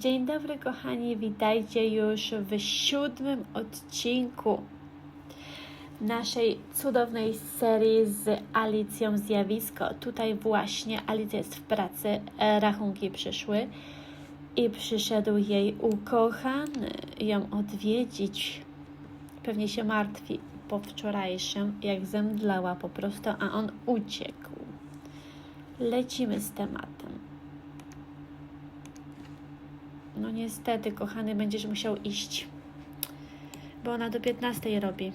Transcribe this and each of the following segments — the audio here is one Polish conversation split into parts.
Dzień dobry, kochani, witajcie już w siódmym odcinku naszej cudownej serii z Alicją Zjawisko. Tutaj właśnie Alicja jest w pracy, e, rachunki przyszły i przyszedł jej ukochany ją odwiedzić. Pewnie się martwi po wczorajszym, jak zemdlała po prostu, a on uciekł. Lecimy z tematem. No niestety, kochany, będziesz musiał iść. Bo ona do 15 robi.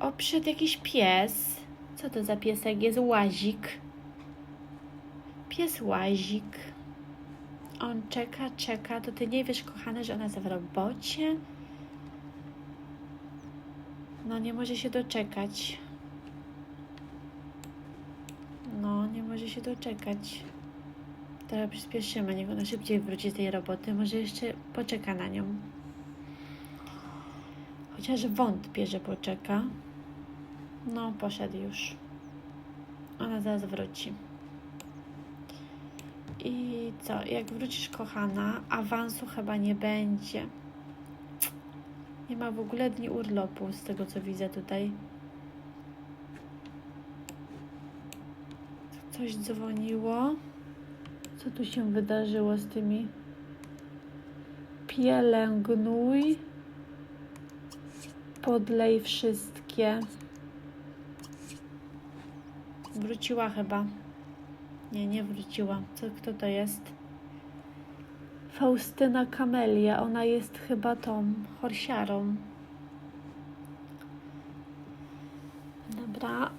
O, przyszedł jakiś pies. Co to za piesek jest? Łazik. Pies łazik. On czeka, czeka. To ty nie wiesz, kochany, że ona jest w robocie? No, nie może się doczekać. No, nie może się doczekać. Trochę przyspieszymy, niech ona szybciej wróci z tej roboty. Może jeszcze poczeka na nią. Chociaż wątpię, że poczeka. No, poszedł już. Ona zaraz wróci. I co? Jak wrócisz, kochana, awansu chyba nie będzie. Nie ma w ogóle dni urlopu, z tego co widzę tutaj. Coś dzwoniło. Co tu się wydarzyło z tymi? Pielęgnuj. Podlej wszystkie. Wróciła chyba. Nie, nie wróciła. Co, kto to jest? Faustyna Kamelia. Ona jest chyba tą horsiarą. Dobra.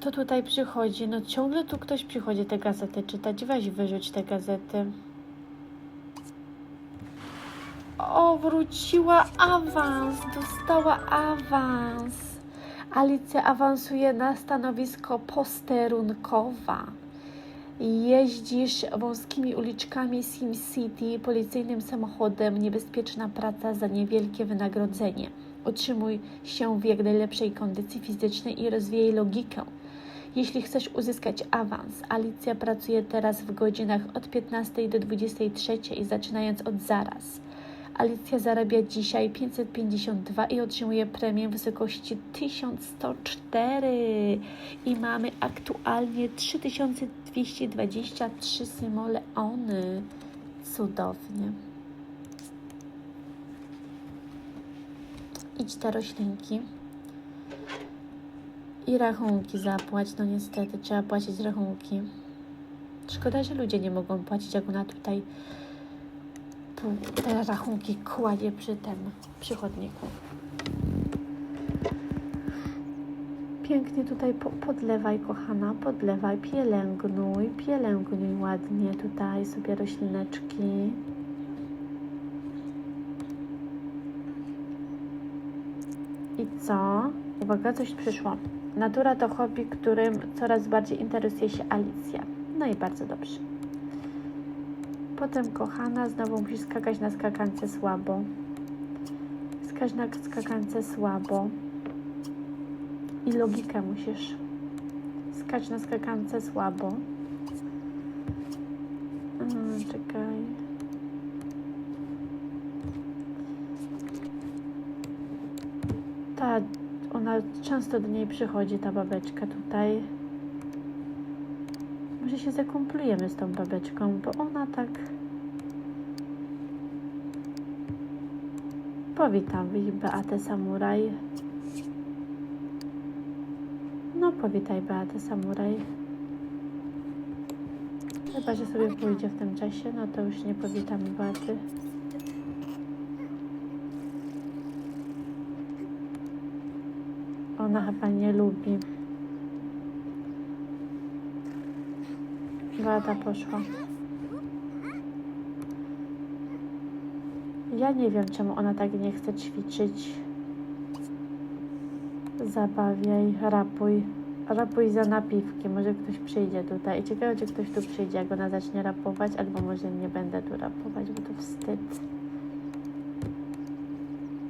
Kto tutaj przychodzi? No ciągle tu ktoś przychodzi te gazety czytać. Weź wyrzuć te gazety. O, wróciła awans. Dostała awans. Alicja awansuje na stanowisko posterunkowa. Jeździsz wąskimi uliczkami Sim City policyjnym samochodem. Niebezpieczna praca za niewielkie wynagrodzenie. Utrzymuj się w jak najlepszej kondycji fizycznej i rozwijaj logikę. Jeśli chcesz uzyskać awans, Alicja pracuje teraz w godzinach od 15 do 23, zaczynając od zaraz. Alicja zarabia dzisiaj 552 i otrzymuje premię w wysokości 1104 i mamy aktualnie 3223 simoleony. Cudownie. Idź te roślinki. I rachunki zapłać. No niestety, trzeba płacić rachunki. Szkoda, że ludzie nie mogą płacić, jak ona tutaj tu te rachunki kładzie przy tym, przy chodniku. Pięknie tutaj po, podlewaj, kochana, podlewaj, pielęgnuj, pielęgnuj ładnie tutaj sobie roślineczki. I co? Uwaga, coś przyszło. Natura to hobby, którym coraz bardziej interesuje się Alicja. No i bardzo dobrze. Potem, kochana, znowu musisz skakać na skakance słabo. Skacz na skakance słabo. I logikę musisz. Skacz na skakance słabo. Hmm, czekaj. Ta, ona często do niej przychodzi, ta babeczka tutaj. Może się zakumplujemy z tą babeczką, bo ona tak... Powitam Beatę Samuraj. No, powitaj Beatę Samuraj. Chyba, że sobie pójdzie w tym czasie, no to już nie powitam Beaty. Ona chyba nie lubi. Beata poszła. Ja nie wiem, czemu ona tak nie chce ćwiczyć. Zabawiaj, rapuj. Rapuj za napiwki. Może ktoś przyjdzie tutaj. I ciekawe, czy ktoś tu przyjdzie, jak ona zacznie rapować, albo może nie będę tu rapować, bo to wstyd.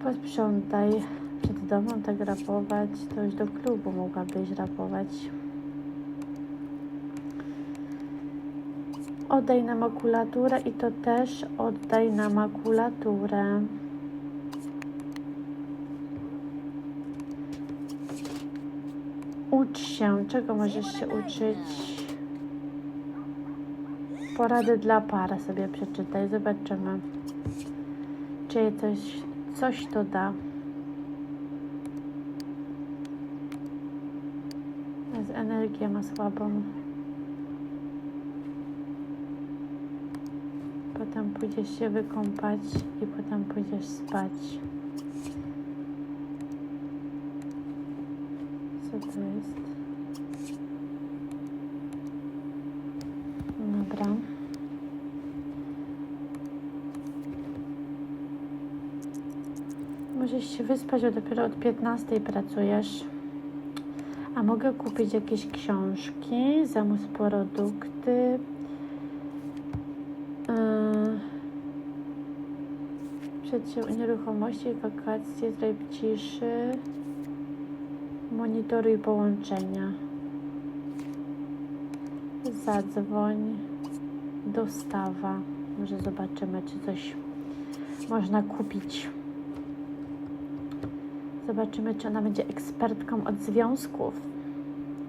Posprzątaj przed domem tak rapować. To już do klubu mogłabyś rapować. oddaj nam makulaturę i to też oddaj nam makulaturę. Ucz się. Czego możesz się uczyć? Porady dla par sobie przeczytaj. Zobaczymy. Czy coś, coś to da. Z energię słabą. Potem pójdziesz się wykąpać i potem pójdziesz spać. Co to jest? Dobra. Możesz się wyspać, bo dopiero od 15 pracujesz. A mogę kupić jakieś książki, zamóż produkty. Yy, Przedsięb nieruchomości, wakacje, tryb ciszy. Monitoruj połączenia. Zadzwoń. Dostawa. Może zobaczymy, czy coś można kupić. Zobaczymy, czy ona będzie ekspertką od związków.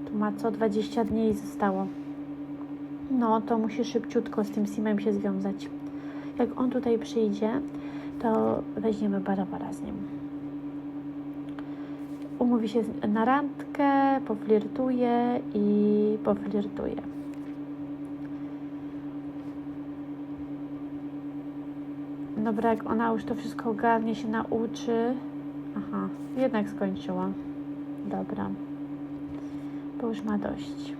Tu ma co 20 dni jej zostało. No, to musi szybciutko z tym Simem się związać. Jak on tutaj przyjdzie, to weźmiemy Barabara z nim. Umówi się na randkę, poflirtuje i poflirtuje. Dobra, jak ona już to wszystko ogarnie, się nauczy. Aha, jednak skończyła. Dobra. Bo już ma dość.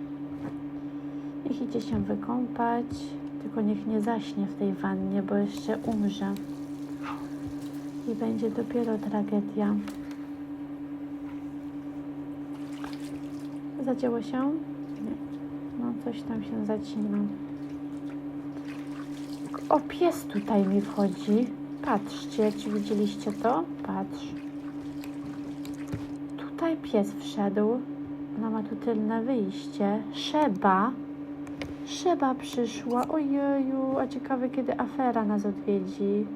Niech idzie się wykąpać, tylko niech nie zaśnie w tej wannie, bo jeszcze umrze. I będzie dopiero tragedia. Zacięło się? Nie. No, coś tam się zacina. O, pies tutaj mi wchodzi. Patrzcie, czy widzieliście to? Patrz. Pies wszedł. Ona ma tu tylne wyjście. Szeba. Szeba przyszła. Ojeju, a ciekawe kiedy afera nas odwiedzi.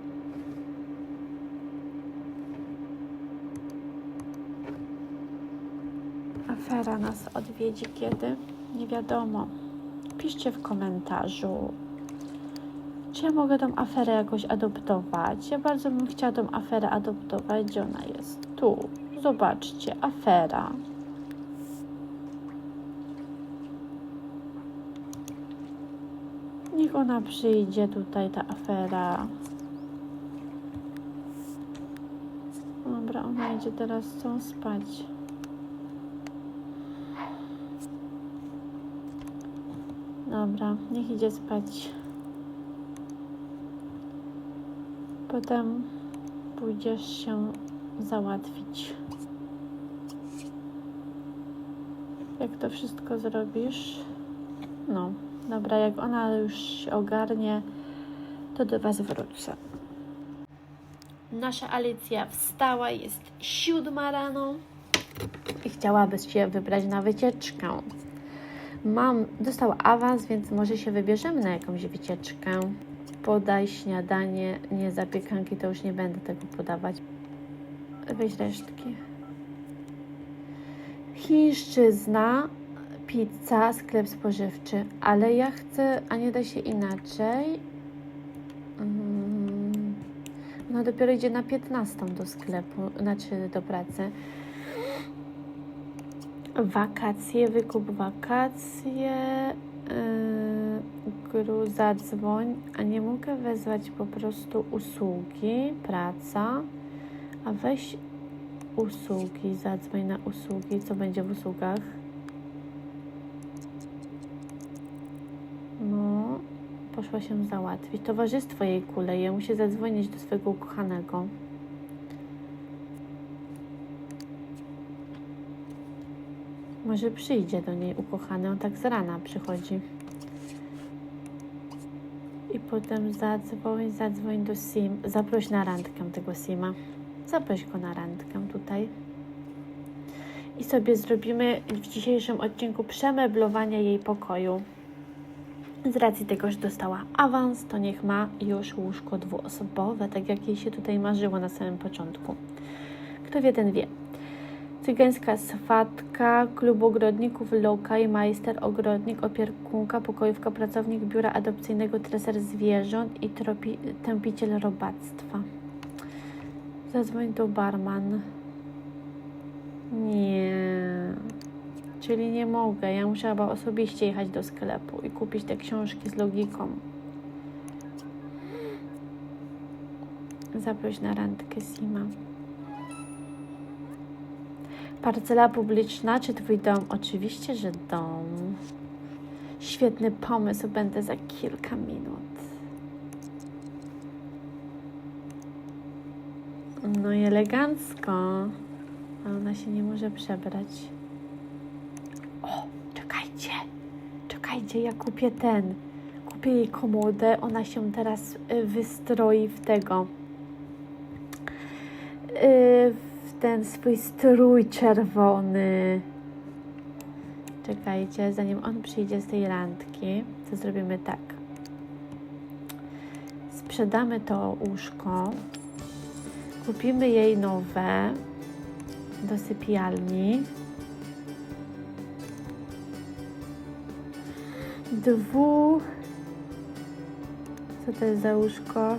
Afera nas odwiedzi kiedy? Nie wiadomo. Piszcie w komentarzu. Czy ja mogę tą aferę jakoś adoptować? Ja bardzo bym chciała tą aferę adoptować. Gdzie ona jest? Tu. Zobaczcie, afera. Niech ona przyjdzie tutaj, ta afera. Dobra, ona idzie teraz chcą spać. Dobra, niech idzie spać. Potem pójdziesz się załatwić. Jak to wszystko zrobisz? No, dobra, jak ona już się ogarnie, to do Was wrócę. Nasza Alicja wstała, jest siódma rano i chciałaby się wybrać na wycieczkę. Mam, dostał awans, więc może się wybierzemy na jakąś wycieczkę. Podaj śniadanie, nie zapiekanki, to już nie będę tego podawać. Weź resztki. Chińszczyzna, pizza, sklep spożywczy, ale ja chcę, a nie da się inaczej. Mm, Ona dopiero idzie na 15 do sklepu, znaczy do pracy. Wakacje, wykup wakacje, yy, gru, zadzwoń, a nie mogę wezwać po prostu usługi, praca, a weź usługi, zadzwoń na usługi, co będzie w usługach? No, poszła się załatwić. Towarzystwo jej kuleje, musi zadzwonić do swojego ukochanego. Może przyjdzie do niej ukochany, on tak z rana przychodzi. I potem zadzwoń, zadzwoń do Sim. Zaproś na randkę tego Sima. Zaproś go na randkę I sobie zrobimy w dzisiejszym odcinku przemeblowanie jej pokoju. Z racji tego, że dostała awans, to niech ma już łóżko dwuosobowe, tak jak jej się tutaj marzyło na samym początku. Kto wie, ten wie. Cygańska swatka, klub ogrodników, lokaj, majster, ogrodnik, opiekunka, pokojówka, pracownik biura adopcyjnego, treser zwierząt i tropi, tępiciel robactwa. Zadzwoń do barman. Nie. Czyli nie mogę. Ja chyba osobiście jechać do sklepu i kupić te książki z logiką. Zaproś na randkę Sima. Parcela publiczna czy twój dom? Oczywiście, że dom. Świetny pomysł, będę za kilka minut. No i elegancko. A ona się nie może przebrać. O, czekajcie. Czekajcie, ja kupię ten. Kupię jej komodę. Ona się teraz y, wystroi w tego. Y, w ten swój strój czerwony. Czekajcie, zanim on przyjdzie z tej randki, to zrobimy tak. Sprzedamy to łóżko. Kupimy jej nowe do sypialni. Dwu. Co to jest za łóżko?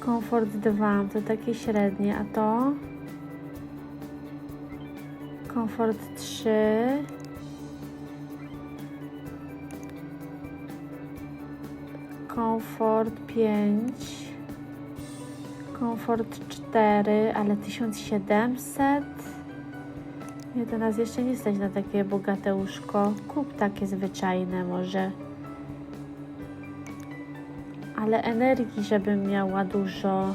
Komfort 2, to takie średnie, a to? Komfort 3. Komfort 5. Komfort 4, ale 1700. Nie, to nas jeszcze nie stać na takie bogate łóżko. Kup takie zwyczajne może. Ale energii, żebym miała dużo.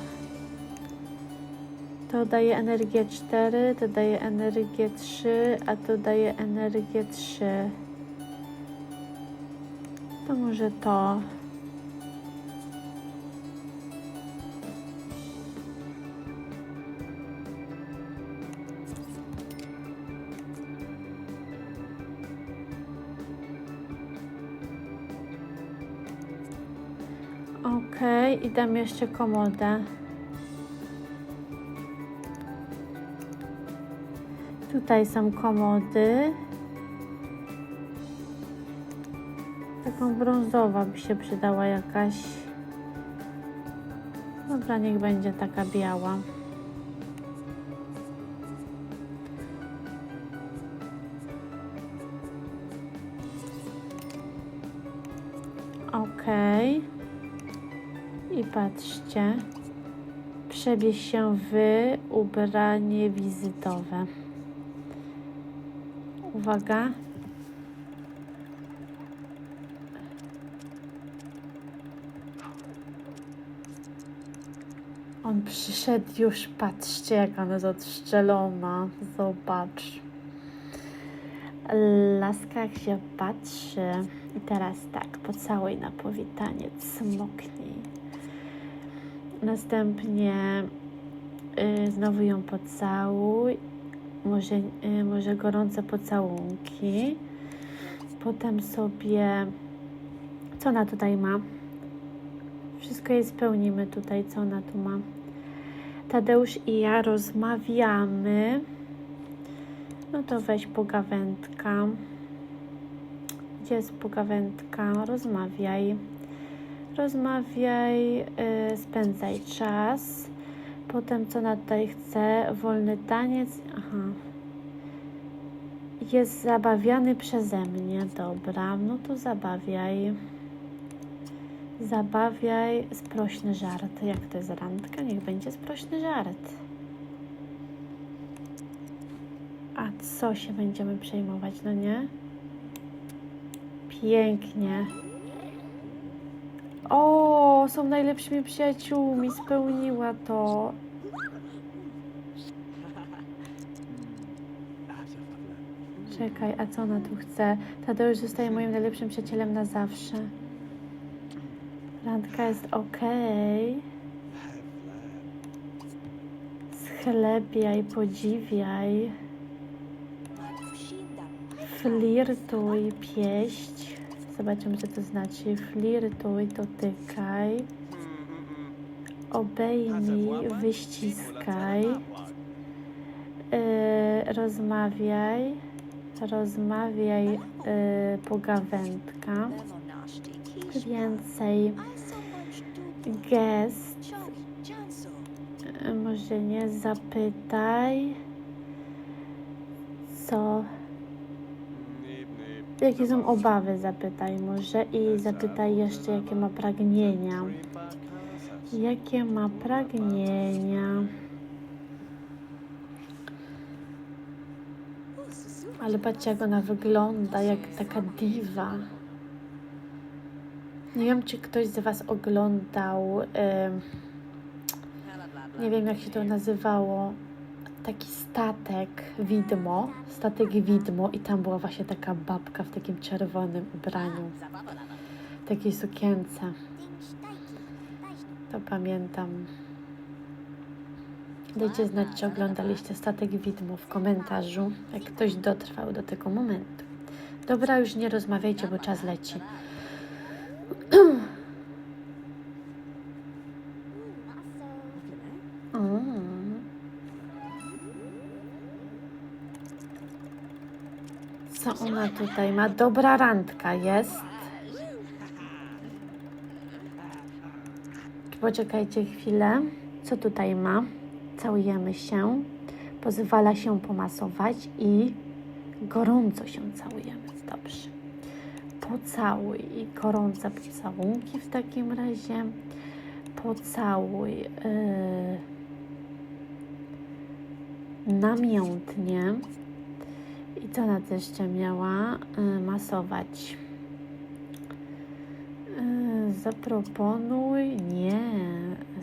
To daje energię 4, to daje energię 3, a to daje energię 3. To może to. I dam jeszcze komodę. Tutaj są komody. Taką brązowa by się przydała jakaś. Dobra, niech będzie taka biała. Przebierz się w ubranie wizytowe. Uwaga. On przyszedł już, patrzcie jak ona jest odszczelona. Zobacz. Laska jak się patrzy. I teraz tak, pocałuj na powitanie, smoknij. Następnie y, znowu ją pocałuj. Może, y, może gorące pocałunki. Potem sobie. Co ona tutaj ma? Wszystko jej spełnimy tutaj, co ona tu ma. Tadeusz i ja rozmawiamy. No to weź pogawędka. Gdzie jest pogawędka? Rozmawiaj. Rozmawiaj, yy, spędzaj czas. Potem co ona tutaj chce? Wolny taniec. Aha. Jest zabawiany przeze mnie. Dobra, no to zabawiaj. Zabawiaj sprośny żart. Jak to jest randka? Niech będzie sprośny żart. A co się będziemy przejmować, no nie? Pięknie. O, są najlepszymi przyjaciółmi. Spełniła to. Czekaj, a co ona tu chce? Tadeusz zostaje moim najlepszym przyjacielem na zawsze. Randka jest ok. Schlebiaj, podziwiaj. Flirtuj, pieść. Zobaczymy, co to znaczy. Flirtuj, dotykaj. Obejmij, wyściskaj. Yy, rozmawiaj. Rozmawiaj, yy, pogawędka. Więcej gest. Yy, Może nie zapytaj. Co? Jakie są obawy, zapytaj może i zapytaj jeszcze, jakie ma pragnienia. Jakie ma pragnienia? Ale patrzcie, jak ona wygląda, jak taka diwa. Nie wiem, czy ktoś z Was oglądał, nie wiem, jak się to nazywało, taki statek widmo, statek widmo i tam była właśnie taka babka w takim czerwonym ubraniu, takiej sukience. To pamiętam. Dajcie znać, czy oglądaliście statek widmo w komentarzu, jak ktoś dotrwał do tego momentu. Dobra, już nie rozmawiajcie, bo czas leci. Ona tutaj ma? Dobra randka jest. Poczekajcie chwilę. Co tutaj ma? Całujemy się. Pozwala się pomasować i gorąco się całujemy. Dobrze. Pocałuj i gorące pocałunki w takim razie. Pocałuj yy, namiętnie. Co też jeszcze miała? Yy, masować. Yy, zaproponuj, nie,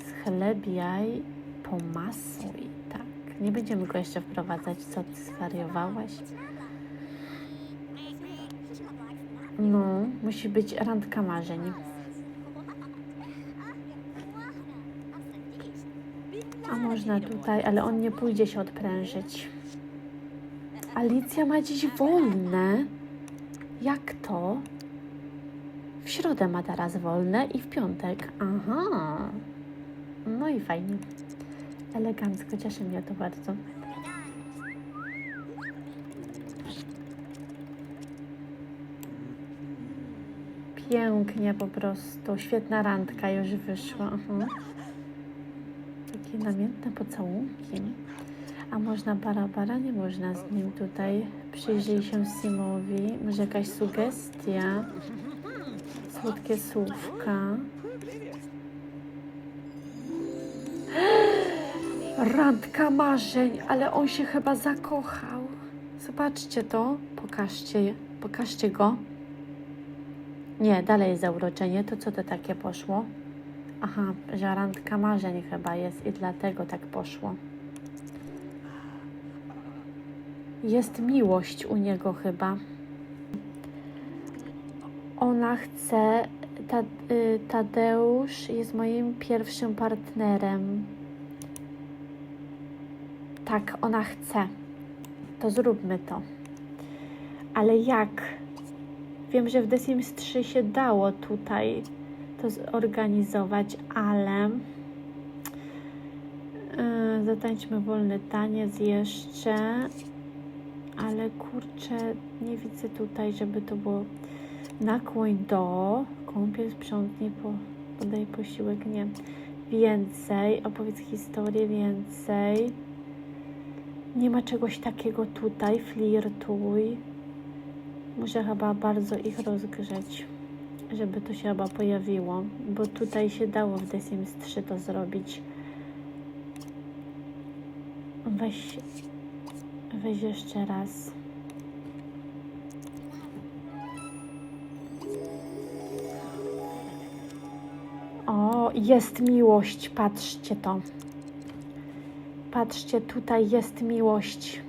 schlebiaj, pomasuj, tak. Nie będziemy go jeszcze wprowadzać, co ty zwariowałaś? No, musi być randka marzeń. A można tutaj, ale on nie pójdzie się odprężyć. Alicja ma dziś wolne. Jak to? W środę ma teraz wolne i w piątek. Aha. No i fajnie. Elegancko, cieszy mnie to bardzo. Pięknie po prostu. Świetna randka już wyszła. Aha. Takie namiętne pocałunki. A można barabara? Nie można z nim tutaj. Przyjrzyj się Simowi. Może jakaś sugestia? Słodkie słówka. Randka marzeń, ale on się chyba zakochał. Zobaczcie to. Pokażcie, pokażcie go. Nie, dalej zauroczenie. To co to takie poszło? Aha, że randka marzeń chyba jest i dlatego tak poszło. Jest miłość u niego chyba. Ona chce. Y, Tadeusz jest moim pierwszym partnerem. Tak, ona chce. To zróbmy to. Ale jak? Wiem, że w The Sims 3 się dało tutaj to zorganizować, ale. Yy, zatańczmy wolny taniec jeszcze. Ale kurczę, nie widzę tutaj, żeby to było nakłoń do, kąpiel, sprzątnij, po, podaj posiłek, nie. Więcej, opowiedz historię, więcej. Nie ma czegoś takiego tutaj, flirtuj. Muszę chyba bardzo ich rozgrzeć, żeby to się chyba pojawiło, bo tutaj się dało w The Sims 3 to zrobić. Weź, weź jeszcze raz. O, jest miłość, patrzcie to. Patrzcie, tutaj jest miłość.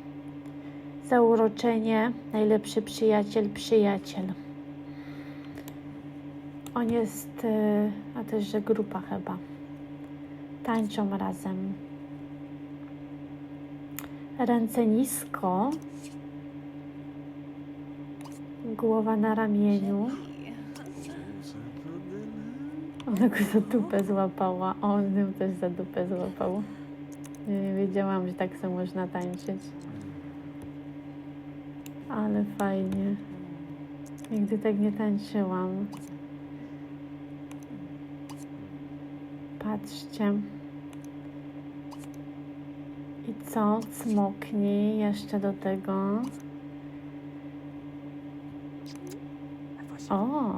Zauroczenie, najlepszy przyjaciel, przyjaciel. On jest, y, a też, że grupa chyba. Tańczą razem. Ręce nisko. Głowa na ramieniu. Ona go za dupę złapała, on ją też za dupę złapał. Nie wiedziałam, że tak sobie można tańczyć. Ale fajnie. Nigdy tak nie tańczyłam. Patrzcie. Co? Cmoknij jeszcze do tego. O,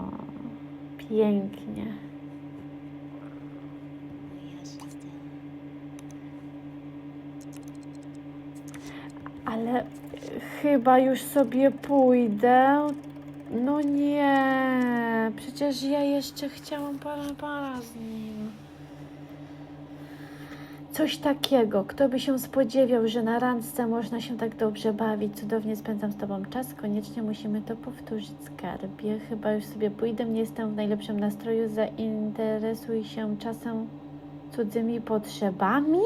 pięknie. Ale chyba już sobie pójdę. No nie, przecież ja jeszcze chciałam para, para z nim. Coś takiego. Kto by się spodziewał, że na randce można się tak dobrze bawić? Cudownie spędzam z Tobą czas. Koniecznie musimy to powtórzyć, skarbie. Chyba już sobie pójdę. Nie jestem w najlepszym nastroju. Zainteresuj się czasem cudzymi potrzebami?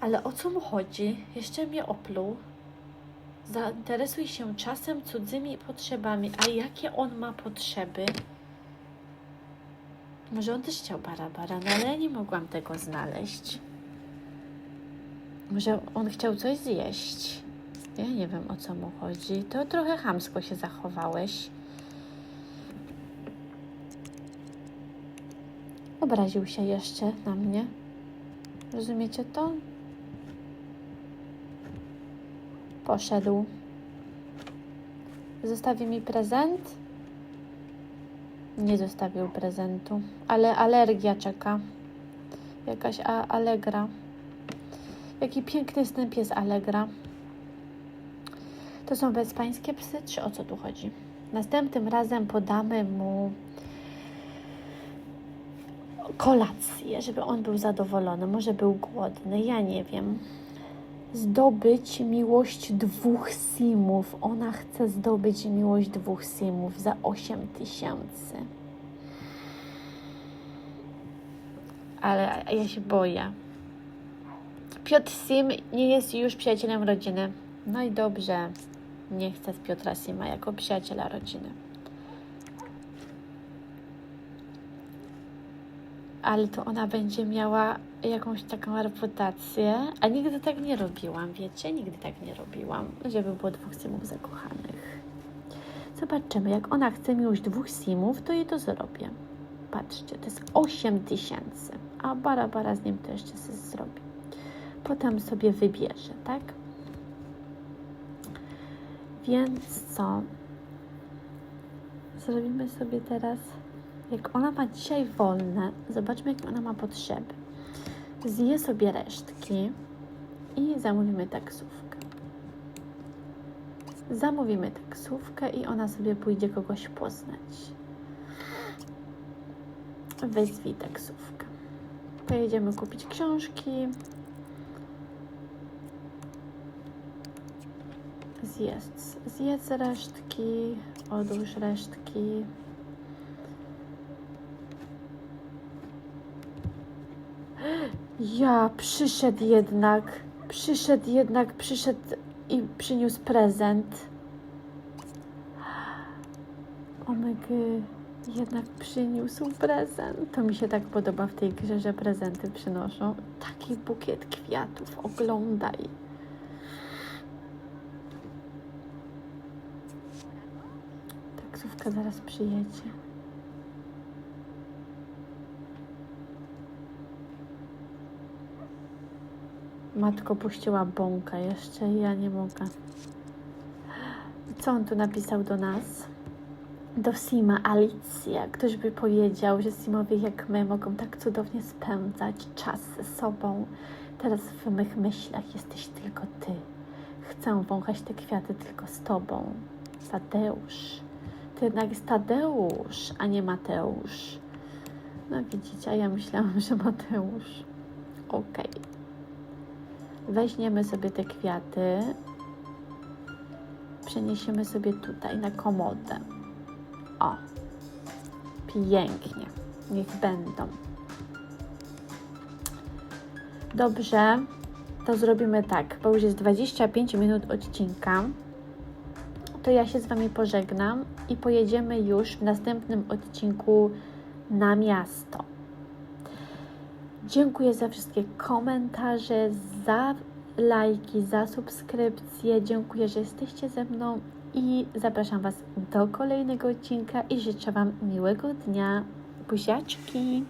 Ale o co mu chodzi? Jeszcze mnie opluł. Zainteresuj się czasem cudzymi potrzebami. A jakie on ma potrzeby? Może on też chciał barabara, no ale ja nie mogłam tego znaleźć. Może on chciał coś zjeść. Ja nie wiem o co mu chodzi. To trochę chamsko się zachowałeś. Obraził się jeszcze na mnie. Rozumiecie to? Poszedł. Zostawi mi prezent? Nie zostawił prezentu, ale alergia czeka. Jakaś a- Allegra. Jaki piękny jest ten pies Allegra. To są bezpańskie psy, czy o co tu chodzi? Następnym razem podamy mu kolację, żeby on był zadowolony. Może był głodny, ja nie wiem. Zdobyć miłość dwóch simów. Ona chce zdobyć miłość dwóch simów za 8 tysięcy. Ale ja się boję. Piotr Sim nie jest już przyjacielem rodziny. No i dobrze. Nie chcę z Piotra Sima jako przyjaciela rodziny. Ale to ona będzie miała jakąś taką reputację, a nigdy tak nie robiłam, wiecie? Nigdy tak nie robiłam, żeby było dwóch simów zakochanych. Zobaczymy, jak ona chce miłość dwóch simów, to jej to zrobię. Patrzcie, to jest 8 tysięcy, a bara bara z nim to jeszcze sobie zrobi. Potem sobie wybierze, tak? Więc co? Zrobimy sobie teraz jak ona ma dzisiaj wolne, zobaczmy, jak ona ma potrzeby. Zje sobie resztki i zamówimy taksówkę. Zamówimy taksówkę i ona sobie pójdzie kogoś poznać. Wezwij taksówkę. Pojedziemy kupić książki. Zjedz, zjedz resztki, odłóż resztki. Ja, przyszedł jednak. Przyszedł jednak, przyszedł i przyniósł prezent. Omygy, jednak przyniósł prezent. To mi się tak podoba w tej grze, że prezenty przynoszą. Taki bukiet kwiatów, oglądaj. Taksówka zaraz przyjedzie. Matko puściła bąka jeszcze ja nie mogę. Co on tu napisał do nas? Do Sima Alicja. Ktoś by powiedział, że Simowie jak my mogą tak cudownie spędzać czas ze sobą. Teraz w mych myślach jesteś tylko ty. Chcę wąchać te kwiaty tylko z tobą. Tadeusz. To jednak jest Tadeusz, a nie Mateusz. No widzicie, a ja myślałam, że Mateusz. Okej. Weźmiemy sobie te kwiaty, przeniesiemy sobie tutaj na komodę. O, pięknie, niech będą. Dobrze, to zrobimy tak, bo już jest 25 minut odcinka. to ja się z Wami pożegnam i pojedziemy już w następnym odcinku na miasto. Dziękuję za wszystkie komentarze, za lajki, za subskrypcje. Dziękuję, że jesteście ze mną i zapraszam Was do kolejnego odcinka i życzę Wam miłego dnia. Buziaczki!